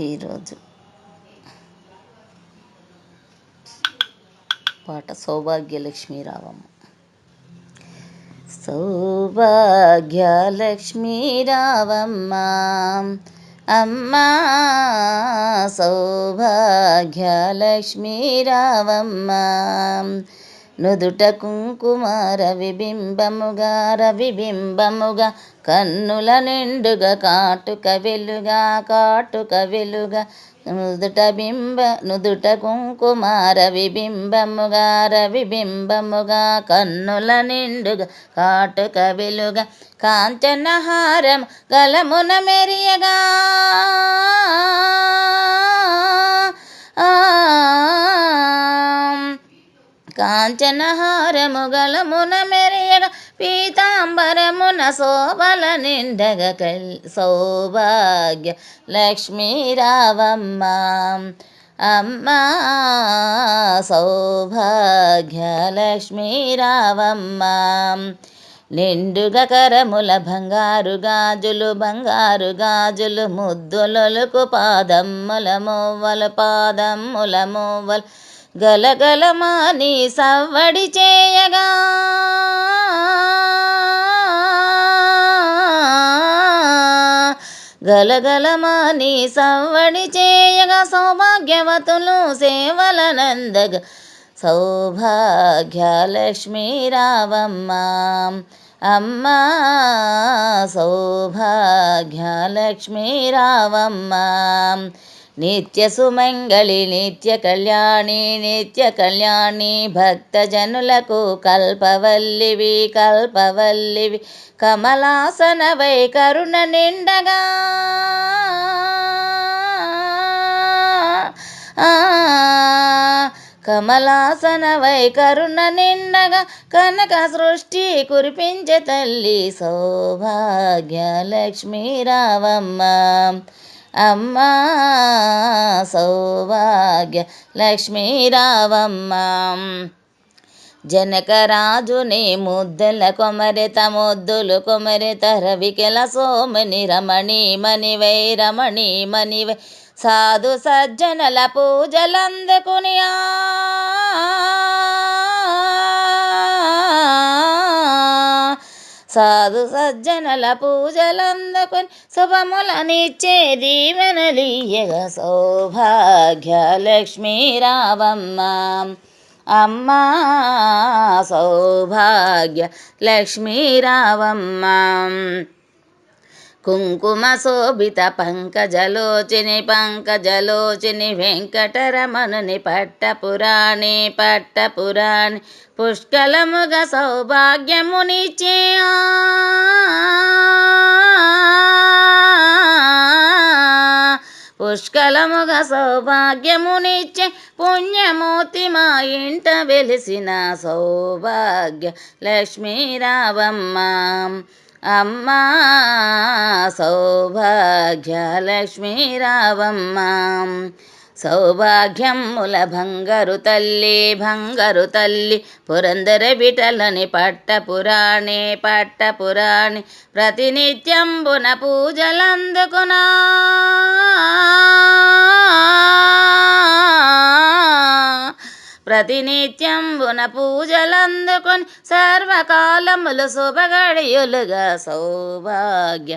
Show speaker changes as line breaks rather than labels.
ఈరోజు. పాట సౌభాగ్యలక్ష్మి రావమ్మ సౌభాగ్యలక్ష్మి రావమ్మ అమ్మా సౌభాగ్యలక్ష్మి రావమ్మ నుదుట కుంకుమార విబింబముగా రవిబింబముగా కన్నుల నిండుగా కాటుక వెలుగా కాటుక వెలుగా. నుదుట బింబ నుదుట కుంకుమార విబింబముగా రవిబింబముగా కన్నుల నిండుగా కాటుక వెలుగా. కాంచనహారం గలమున మెరియగా. కాంచనహారముగలమున మెరియగ పీతాంబరమున శోభల నిండగ కల్ సౌభాగ్య లక్ష్మీరావమ్మ. అమ్మ సౌభాగ్య లక్ష్మీ రావమ్మ నిండుగా కరముల బంగారు గాజులు బంగారు గాజులు ముద్దులొలుకు పాదమ్ముల మోవల పాదమ్ముల మువ్వలు గలగలమాని సవ్వడి చేయగా. గలగలమాని సవ్వడి చేయగా. సౌభాగ్యవతులు సేవల నందగ సౌభాగ్యలక్ష్మీ రావమ్మ. అమ్మా సౌభాగ్యలక్ష్మీ నిత్య సుమంగళి నిత్య కళ్యాణి నిత్య కళ్యాణి భక్తజనులకు కల్పవల్లివి కల్పవల్లివి. కమలాసనవై కరుణ నిండగా. కమలాసనవై కరుణ నిండగా. కనక సృష్టి కురిపించే తల్లి సౌభాగ్య లక్ష్మీ రావమ్మ అమ్మా సౌభాగ్య లక్ష్మీరావమ్మ జనకరాజుని ముద్దల కొమరిత ముద్దులు కొమరిత రవికెల సోమని రమణి మణివై రమణి మణివై సాధు సజ్జనల పూజలందుకుని సాధు సజ్జనల పూజలందకొని శుభములనిచ్చే దీవెనలీయగా సౌభాగ్య లక్ష్మీ రావమ్మ అమ్మా సౌభాగ్య లక్ష్మీ కుంకుమ శోభిత పంకజలోచిని పంకజలోచిని వెంకటరమణుని పట్టపురాణి పట్టపురాణి పుష్కలముగ సౌభాగ్యమునిచే పుష్కలముగ సౌభాగ్యమునిచ్చే పుణ్యమూర్తి మా ఇంట వెలిసిన సౌభాగ్య లక్ష్మీరావమ్మ. అమ్మా సౌభాగ్య రావమ్మ సౌభాగ్యముల భంగరు తల్లి భంగరు తల్లి పురందర విటలని పట్టపురాణి పట్టపురాణి ప్రతినిత్యంబున పూజలందుకునా. ప్రతినిత్యంబున పూజలందుకొని సర్వకాలములు శుభగడియులుగా సౌభాగ్య